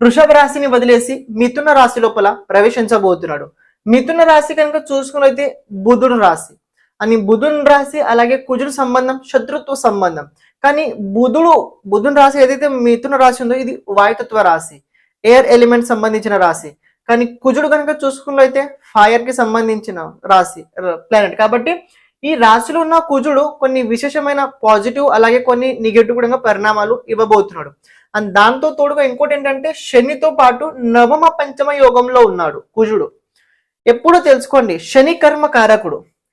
వృషభ రాశిని వదిలేసి మిథున రాశి లోపల ప్రవేశించబోతున్నాడు. మిథున రాశి కనుక చూసుకున్నైతే బుధుడు రాశి. అని బుధుని రాశి అలాగే కుజుడు సంబంధం శత్రుత్వ సంబంధం. కానీ బుధుడు బుధుని రాశి ఏదైతే మిథున రాశి ఉందో ఇది వాయుతత్వ రాశి ఎయిర్ ఎలిమెంట్ సంబంధించిన రాశి. కానీ కుజుడు కనుక చూసుకున్నట్లయితే ఫైర్కి సంబంధించిన రాశి ప్లానెట్ కాబట్టి ఈ రాశిలో ఉన్న కుజుడు కొన్ని విశేషమైన పాజిటివ్ అలాగే కొన్ని నెగిటివ్ కూడా పరిణామాలు ఇవ్వబోతున్నాడు. అండ్ దాంతో తోడుగా ఇంకోటి ఏంటంటే శనితో పాటు నవమ పంచమ యోగంలో ఉన్నాడు కుజుడు. ఎప్పుడూ తెలుసుకోండి శని కర్మ కారకుడు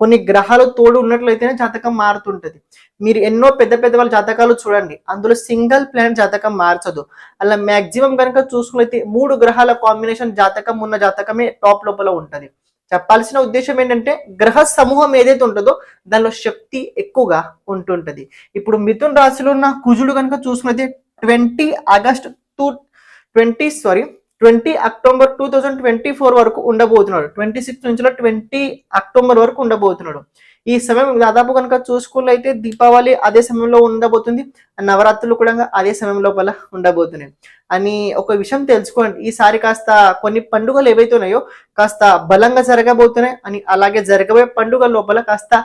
కొన్ని గ్రహాలు తోడు ఉన్నట్లయితేనే జాతకం మారుతుంటది. మీరు ఎన్నో పెద్ద పెద్ద వాళ్ళ జాతకాలు చూడండి. అందులో సింగిల్ ప్లానెట్ జాతకం మార్చదు. అలా మ్యాక్సిమం కనుక చూసుకున్నైతే మూడు గ్రహాల కాంబినేషన్ జాతకం ఉన్న జాతకమే టాప్ లోపల ఉంటది. చెప్పాల్సిన ఉద్దేశం ఏంటంటే గ్రహ సమూహం ఏదైతే ఉంటుందో దానిలో శక్తి ఎక్కువగా ఉంటుంటది. ఇప్పుడు మిథున్ రాశిలో ఉన్న కుజుడు కనుక చూసుకున్నది twenty August two twenty sorry twenty October two thousand twenty four వరకు ఉండబోతున్నాడు. ట్వంటీ సిక్స్ నుంచి ట్వంటీ అక్టోబర్ వరకు ఉండబోతున్నాడు. ఈ సమయం దాదాపు కనుక చూసుకున్నట్లయితే దీపావళి అదే సమయంలో ఉండబోతుంది. నవరాత్రులు కూడా అదే సమయం లోపల ఉండబోతున్నాయి. అని ఒక విషయం తెలుసుకోండి. ఈసారి కాస్త కొన్ని పండుగలు ఏవైతే ఉన్నాయో కాస్త బలంగా జరగబోతున్నాయి. అని అలాగే జరగబోయే పండుగ లోపల కాస్త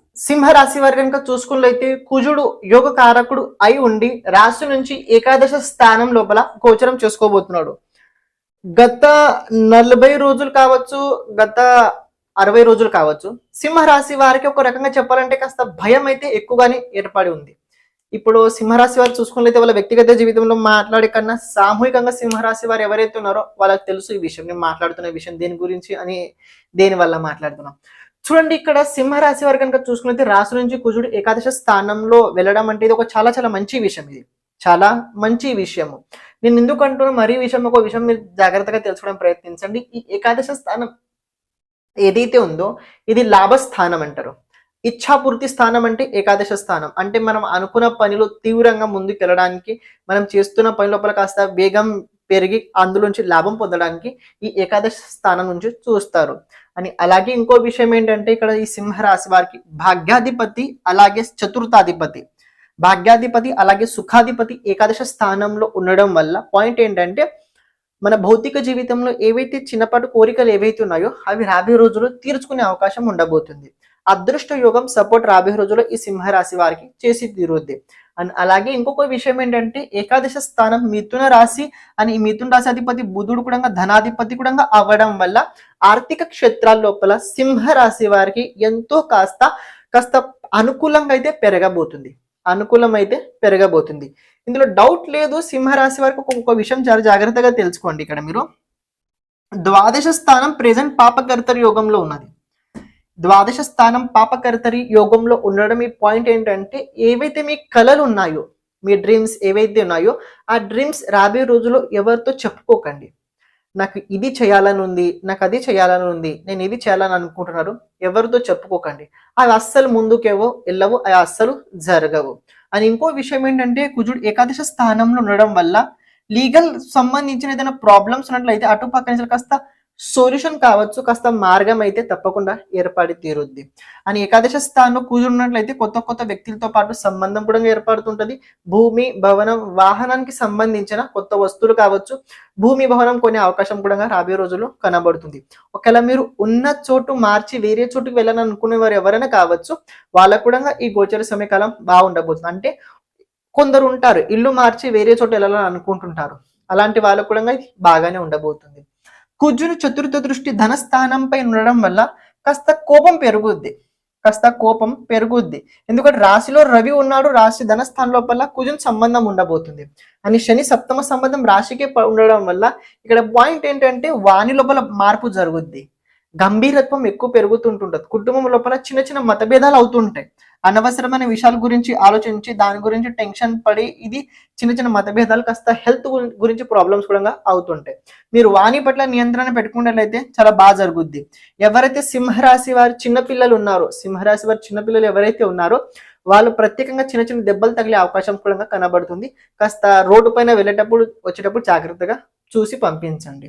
సింహరాశి వారు కనుక చూసుకున్నట్లయితే కుజుడు యోగ కారకుడు అయి ఉండి రాశి నుంచి ఏకాదశ స్థానం లోపల గోచరం చేసుకోబోతున్నాడు. గత నలభై రోజులు కావచ్చు గత అరవై రోజులు కావచ్చు సింహరాశి వారికి ఒక రకంగా చెప్పాలంటే కాస్త భయం అయితే ఎక్కువగానే ఏర్పడి ఉంది. ఇప్పుడు సింహరాశి వారు చూసుకున్నట్లయితే వాళ్ళ వ్యక్తిగత జీవితంలో మాట్లాడే కన్నా సామూహికంగా సింహరాశి వారు ఎవరైతే ఉన్నారో వాళ్ళకి తెలుసు ఈ విషయం. నేను మాట్లాడుతున్న విషయం దేని గురించి అని దేని వల్ల మాట్లాడుతున్నాం. చూడండి ఇక్కడ సింహరాశి వారు కనుక చూసుకున్నది రాశి నుంచి కుజుడు ఏకాదశ స్థానంలో వెళ్ళడం అంటే ఇది ఒక చాలా చాలా మంచి విషయం ఇది. చాలా మంచి విషయము. నేను ఎందుకంటున్నా మరీ విషయం ఒక విషయం మీరు జాగ్రత్తగా తెలుసుకోవడం ప్రయత్నించండి. ఈ ఏకాదశ స్థానం ఏదైతే ఉందో ఇది లాభస్థానం అంటారు. ఇచ్ఛాపూర్తి స్థానం అంటే ఏకాదశ స్థానం. అంటే మనం అనుకున్న పనిలో తీవ్రంగా ముందుకు వెళ్ళడానికి మనం చేస్తున్న పని లోపల కాస్త వేగం పెరిగి అందులోంచి లాభం పొందడానికి ఈ ఏకాదశ స్థానం నుంచి చూస్తారు. అని అలాగే ఇంకో విషయం ఏంటంటే ఇక్కడ ఈ సింహరాశి వారికి భాగ్యాధిపతి అలాగే చతుర్థాధిపతి. భాగ్యాధిపతి అలాగే సుఖాధిపతి ఏకాదశ స్థానంలో ఉండడం వల్ల పాయింట్ ఏంటంటే మన భౌతిక జీవితంలో ఏవైతే చిన్నపాటు కోరికలు ఏవైతే ఉన్నాయో అవి రాబోయే రోజుల్లో తీర్చుకునే అవకాశం ఉండబోతుంది. అదృష్ట యోగం సపోర్ట్ రాబోయే రోజుల్లో ఈ సింహరాశి వారికి చేసి తీరుద్ది. అండ్ అలాగే ఇంకొక విషయం ఏంటంటే ఏకాదశ స్థానం మిథున రాశి అని ఈ మిథున రాశి అధిపతి బుధుడు కూడా ధనాధిపతి కూడా అవ్వడం వల్ల ఆర్థిక క్షేత్రాల లోపల సింహ రాశి వారికి ఎంతో కాస్త కాస్త అనుకూలంగా అయితే పెరగబోతుంది. అనుకూలం అయితే పెరగబోతుంది. ఇందులో డౌట్ లేదు సింహరాశి వారికి ఒక్కొక్క విషయం చాలా జాగ్రత్తగా తెలుసుకోండి ఇక్కడ మీరు. ద్వాదశ స్థానం ప్రెజెంట్ పాపకర్తర యోగంలో ఉన్నది. ద్వాదశ స్థానం పాపకర్తరి యోగంలో ఉండడం ఈ పాయింట్ ఏంటంటే ఏవైతే మీ కళలు ఉన్నాయో మీ డ్రీమ్స్ ఏవైతే ఉన్నాయో ఆ డ్రీమ్స్ రాబోయే రోజుల్లో ఎవరితో చెప్పుకోకండి. నాకు ఇది చేయాలని ఉంది నాకు అది చేయాలని ఉంది నేను ఇది చేయాలని అనుకుంటున్నారు ఎవరితో చెప్పుకోకండి. అవి అస్సలు ముందుకేవో వెళ్ళవు అవి అస్సలు జరగవు. అని ఇంకో విషయం ఏంటంటే కుజుడు ఏకాదశ స్థానంలో ఉండడం వల్ల లీగల్ సంబంధించిన ఏదైనా ప్రాబ్లమ్స్ ఉన్నట్లయితే అటు పక్క నుంచి కాస్త సొల్యూషన్ కావచ్చు కాస్త మార్గం అయితే తప్పకుండా ఏర్పడి తీరుద్ది. అని ఏకాదశ స్థానంలో కూర్చున్నట్లయితే కొత్త కొత్త వ్యక్తులతో పాటు సంబంధం కూడా ఏర్పడుతుంటది. భూమి భవనం వాహనానికి సంబంధించిన కొత్త వస్తువులు కావచ్చు భూమి భవనం కొనే అవకాశం కూడా రాబోయే రోజుల్లో కనబడుతుంది. ఒకవేళ మీరు ఉన్న చోటు మార్చి వేరే చోటుకి వెళ్ళాలని అనుకునే వారు ఎవరైనా కావచ్చు వాళ్ళకు కూడా ఈ గోచర సమయకాలం బాగుండబోతుంది. అంటే కొందరు ఉంటారు ఇల్లు మార్చి వేరే చోటు వెళ్ళాలని అనుకుంటుంటారు అలాంటి వాళ్ళకు కూడా ఇది బాగానే ఉండబోతుంది. కుజుని చతుర్థ దృష్టి ధనస్థానంపై ఉండడం వల్ల కాస్త కోపం పెరుగుద్ది. కాస్త కోపం పెరుగుద్ది. ఎందుకంటే రాశిలో రవి ఉన్నాడు రాశి ధనస్థానం లోపల కుజుని సంబంధం ఉండబోతుంది. అని శని సప్తమ సంబంధం రాశికే ఉండడం వల్ల ఇక్కడ పాయింట్ ఏంటంటే వాణి లోపల మార్పు జరుగుద్ది. గంభీరత్వం ఎక్కువ పెరుగుతుంటుంటుంది. కుటుంబం లోపల చిన్న చిన్న మతభేదాలు అవుతుంటాయి. అనవసరమైన విషయాల గురించి ఆలోచించి దాని గురించి టెన్షన్ పడి ఇది చిన్న చిన్న మతభేదాలు కాస్త హెల్త్ గురించి ప్రాబ్లమ్స్ కూడా అవుతుంటాయి. మీరు వాణి పట్ల నియంత్రణ పెట్టుకున్నట్లయితే చాలా బాగా జరుగుద్ది. ఎవరైతే సింహరాశి వారి చిన్నపిల్లలు ఉన్నారో సింహరాశి వారి చిన్నపిల్లలు ఎవరైతే ఉన్నారో వాళ్ళు ప్రత్యేకంగా చిన్న చిన్న దెబ్బలు తగిలే అవకాశం కూడా కనబడుతుంది. కాస్త రోడ్డు పైన వెళ్ళేటప్పుడు వచ్చేటప్పుడు జాగ్రత్తగా చూసి పంపించండి.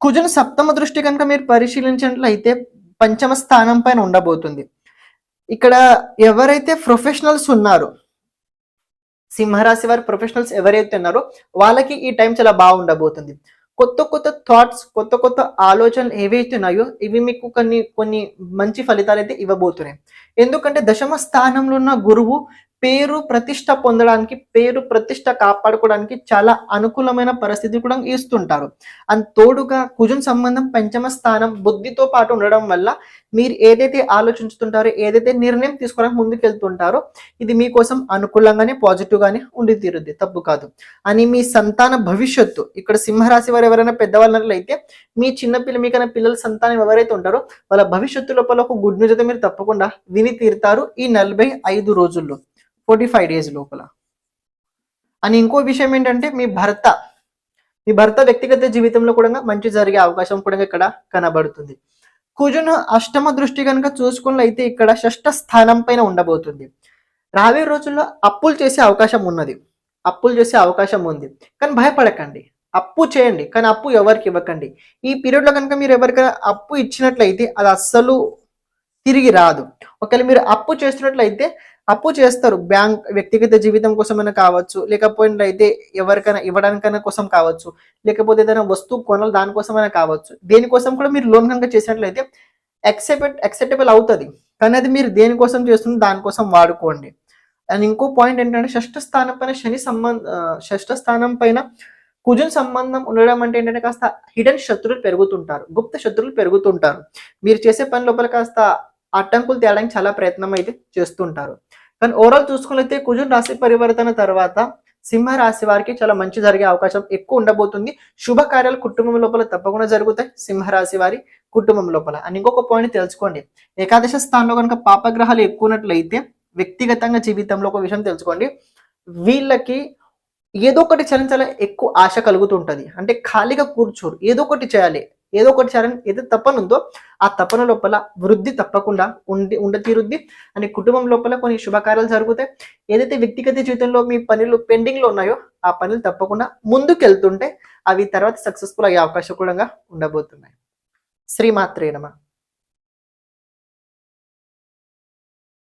కుజుని సప్తమ దృష్టి కనుక మీరు పరిశీలించినట్లయితే పంచమ స్థానం పైన ఉండబోతుంది. ఇక్కడ ఎవరైతే ప్రొఫెషనల్స్ ఉన్నారో సింహరాశి వారి ప్రొఫెషనల్స్ ఎవరైతే ఉన్నారో వాళ్ళకి ఈ టైం చాలా బాగుండబోతుంది. కొత్త కొత్త థాట్స్ కొత్త కొత్త ఆలోచనలు ఏవైతే ఉన్నాయో ఇవి మీకు కొన్ని కొన్ని మంచి ఫలితాలు అయితే ఇవ్వబోతున్నాయి. ఎందుకంటే దశమ స్థానంలో ఉన్న గురువు పేరు ప్రతిష్ట పొందడానికి పేరు ప్రతిష్ట కాపాడుకోవడానికి చాలా అనుకూలమైన పరిస్థితి కూడా ఇస్తుంటారు. అండ్ తోడుగా కుజున్ సంబంధం పంచమ స్థానం బుద్ధితో పాటు ఉండడం వల్ల మీరు ఏదైతే ఆలోచించుతుంటారో ఏదైతే నిర్ణయం తీసుకోవడానికి ముందుకెళ్తుంటారో ఇది మీకోసం అనుకూలంగానే పాజిటివ్ గానే ఉండి తీరుద్ది. తప్పు కాదు. అని మీ సంతాన భవిష్యత్తు ఇక్కడ సింహరాశి వారు ఎవరైనా పెద్దవాళ్ళైతే మీ చిన్నపిల్ల మీకైనా పిల్లల సంతానం ఎవరైతే ఉంటారో వాళ్ళ భవిష్యత్తు లోపల ఒక గుడ్ న్యూస్ అయితే మీరు తప్పకుండా విని తీరుతారు ఈ నలభై ఐదు రోజుల్లో. ఫోర్టీ ఫైవ్ డేస్ లోపల. అని ఇంకో విషయం ఏంటంటే మీ భర్త మీ భర్త వ్యక్తిగత జీవితంలో కూడా మంచి జరిగే అవకాశం కూడా ఇక్కడ కనబడుతుంది. కుజును అష్టమ దృష్టి కనుక చూసుకున్నట్లయితే ఇక్కడ షష్ఠ స్థానం పైన ఉండబోతుంది. రాబోయే రోజుల్లో అప్పులు చేసే అవకాశం ఉన్నది. అప్పులు చేసే అవకాశం ఉంది. కానీ భయపడకండి. అప్పు చేయండి. కానీ అప్పు ఎవరికి ఇవ్వకండి. ఈ పీరియడ్లో కనుక మీరు ఎవరికైనా అప్పు ఇచ్చినట్లయితే అది అస్సలు తిరిగి రాదు. ఒకవేళ మీరు అప్పు చేస్తున్నట్లయితే అప్పు చేస్తారు. బ్యాంక్ వ్యక్తిగత జీవితం కోసమైనా కావచ్చు లేకపోయినట్లయితే ఎవరికైనా ఇవ్వడానికైనా కోసం కావచ్చు లేకపోతే ఏదైనా వస్తువు కొనాలి దానికోసమైనా కావచ్చు. దేనికోసం కూడా మీరు లోన్ కనుక చేసినట్లయితే యాక్సెప్ట్ యాక్సెప్టబుల్ అవుతుంది. కానీ అది మీరు దేనికోసం చేస్తుంది దానికోసం వాడుకోండి. అండ్ ఇంకో పాయింట్ ఏంటంటే షష్ఠ స్థానం పైన శని సంబంధ షష్ఠ స్థానం పైన కుజున్ సంబంధం ఉండడం అంటే ఏంటంటే కాస్త హిడెన్ శత్రువులు పెరుగుతుంటారు. గుప్త శత్రువులు పెరుగుతుంటారు. మీరు చేసే పని లోపల కాస్త అడ్డంకులు తేయడానికి చాలా ప్రయత్నం అయితే చేస్తుంటారు. కానీ ఓవరాల్ చూసుకున్నట్లయితే కుజున్ రాశి పరివర్తన తర్వాత సింహ రాశి వారికి చాలా మంచి జరిగే అవకాశం ఎక్కువ ఉండబోతుంది. శుభకార్యాలు కుటుంబం లోపల తప్పకుండా జరుగుతాయి. సింహ రాశి వారి కుటుంబం లోపల. అని ఇంకొక పాయింట్ తెలుసుకోండి. ఏకాదశ స్థానంలో కనుక పాపగ్రహాలు ఎక్కువ ఉన్నట్లయితే వ్యక్తిగతంగా జీవితంలో ఒక విషయం తెలుసుకోండి. వీళ్ళకి ఏదో ఒకటి చేయాలని చాలా ఎక్కువ ఆశ కలుగుతుంటది. అంటే ఖాళీగా కూర్చోరు. ఏదో ఒకటి చేయాలి. ఏదో ఒకటి చేయాలని ఏదో తపన ఉందో ఆ తపన లోపల వృద్ధి తప్పకుండా ఉండి ఉండ తీరుద్ది అని కుటుంబం లోపల కొన్ని శుభకార్యాలు జరుగుతాయి. ఏదైతే వ్యక్తిగత జీవితంలో మీ పనులు పెండింగ్లో ఉన్నాయో ఆ పనులు తప్పకుండా ముందుకు వెళ్తుంటే అవి తర్వాత సక్సెస్ఫుల్ అయ్యే అవకాశం కూడా ఉండబోతున్నాయి. శ్రీమాత్రే నమ.